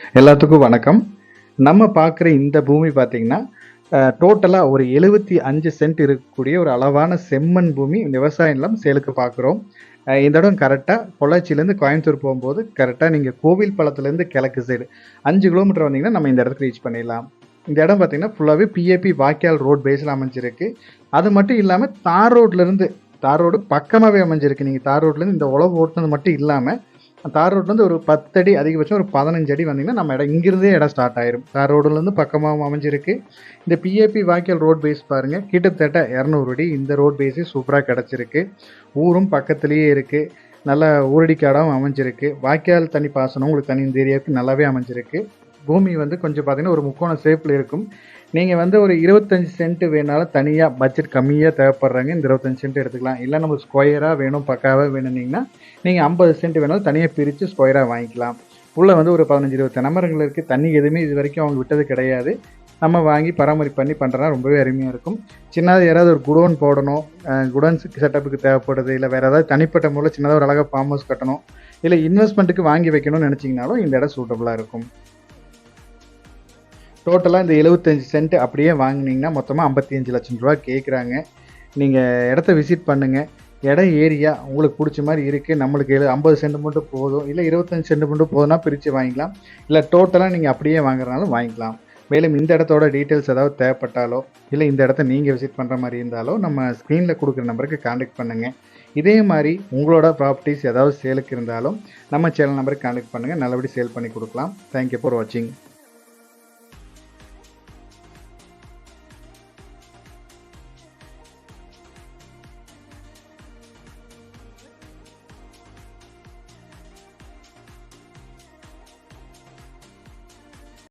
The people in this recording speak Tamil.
எல்லாத்துக்கும் வணக்கம். நம்ம பார்க்குற இந்த பூமி பார்த்தீங்கன்னா டோட்டலாக ஒரு எழுபத்தி அஞ்சு சென்ட் இருக்கக்கூடிய ஒரு அளவான செம்மண் பூமி விவசாய நிலம் சேலுக்கு பார்க்குறோம். இந்த இடம் கரெக்டாக பொள்ளாச்சியிலேருந்து கோயம்புத்தூர் போகும்போது கரெக்டாக நீங்கள் கோவில் பழத்துலேருந்து கிழக்கு சைடு அஞ்சு கிலோமீட்டர் வந்தீங்கன்னா நம்ம இந்த இடத்துக்கு ரீச் பண்ணிடலாம். இந்த இடம் பார்த்தீங்கன்னா ஃபுல்லாகவே பிஏபி வாய்க்கால் ரோட் பேஸில் அமைஞ்சிருக்கு. அது மட்டும் இல்லாமல் தார் ரோட்லேருந்து தார் ரோடு பக்கமாகவே அமைஞ்சிருக்கு. நீங்கள் தார் ரோட்லேருந்து இந்த உழவு ஓட்டுனது மட்டும் இல்லாமல் தார் ரோட்லேருந்து ஒரு பத்தடி அதிகபட்சம் ஒரு பதினஞ்சு அடி வந்தீங்கன்னா நம்ம இடம் இங்கிருந்தே இடம் ஸ்டார்ட் ஆயிரும். தார் ரோடுலேருந்து பக்கமாகவும் அமைஞ்சிருக்கு. இந்த பிஏபி வாய்க்கால் ரோட் பேஸ் பாருங்கள் கிட்டத்தட்ட இரநூறு அடி இந்த ரோட் பேஸே சூப்பராக கிடச்சிருக்கு. ஊரும் பக்கத்துலேயே இருக்குது நல்ல ஊரடிக்காடாகவும் அமைஞ்சிருக்கு. வாய்க்கால் தண்ணி பாசனம் உங்களுக்கு தனி இந்த ஏரியாவுக்கு நல்லாவே அமைஞ்சிருக்கு. பூமி வந்து கொஞ்சம் பார்த்தீங்கன்னா ஒரு முக்கோண ஷேப்பில் இருக்கும். நீங்கள் வந்து ஒரு இருபத்தஞ்சி சென்ட் வேணாலும் தனியாக பட்ஜெட் கம்மியாக தேவைப்படுறாங்க. இந்த இருபத்தஞ்சி சென்ட் எடுத்துக்கலாம். இல்லை நம்ம ஸ்கொயராக வேணும் பக்காவாக வேணும்னீங்கன்னா நீங்கள் ஐம்பது சென்ட் வேணாலும் தனியாக பிரித்து ஸ்கொயராக வாங்கிக்கலாம். உள்ளே வந்து ஒரு பதினஞ்சு இருபத்தி நம்பர்கள் இருக்குது தண்ணி எதுவுமே இது வரைக்கும் அவங்க விட்டது கிடையாது. நம்ம வாங்கி பராமரிப்பு பண்ணி பண்ணுறனா ரொம்பவே அருமையாக இருக்கும். சின்னதாக யாராவது ஒரு குடோன் போடணும். குடோன் செட்டப்புக்கு தேவைப்படுது. இல்லை வேறு ஏதாவது தனிப்பட்ட முறையில் சின்னதாக ஒரு அழகாக ஃபார்ம் ஹவுஸ் கட்டணும். இல்லை இன்வெஸ்ட்மெண்ட்டுக்கு வாங்கி வைக்கணும்னு நினச்சிங்கனாலும் இந்த இடம் சூட்டபுளாக இருக்கும். டோட்டலாக இந்த எழுபத்தஞ்சி சென்ட் அப்படியே வாங்கினீங்கன்னா மொத்தமாக ஐம்பத்தி அஞ்சு லட்சம் ரூபா கேட்குறாங்க நீங்கள் இடத்த விசிட் பண்ணுங்கள் இடம் ஏரியா உங்களுக்கு பிடிச்ச மாதிரி இருக்குது நம்மளுக்கு எழு ஐம்பது சென்ட் மட்டும் போதும். இல்லை இருபத்தஞ்சி சென்ட் மட்டும் போதும்னா பிரித்து வாங்கிக்கலாம். இல்லை டோட்டலாக நீங்கள் அப்படியே வாங்குறதுனாலும் வாங்கிக்கலாம். மேலும் இந்த இடத்தோட டீட்டெயில்ஸ் ஏதாவது தேவைப்பட்டாலோ இல்லை இந்த இடத்த நீங்கள் விசிட் பண்ணுற மாதிரி இருந்தாலோ நம்ம ஸ்க்ரீனில் கொடுக்குற நம்பருக்கு காண்டாக்ட் பண்ணுங்கள் இதே மாதிரி உங்களோட ப்ராப்பர்ட்டிஸ் ஏதாவது சேலுக்கு இருந்தாலும் நம்ம சேனல் நம்பருக்கு காண்டாக்ட் பண்ணுங்கள் நல்லபடி சேல் பண்ணி கொடுக்கலாம். தேங்க்யூ ஃபார் வாட்சிங்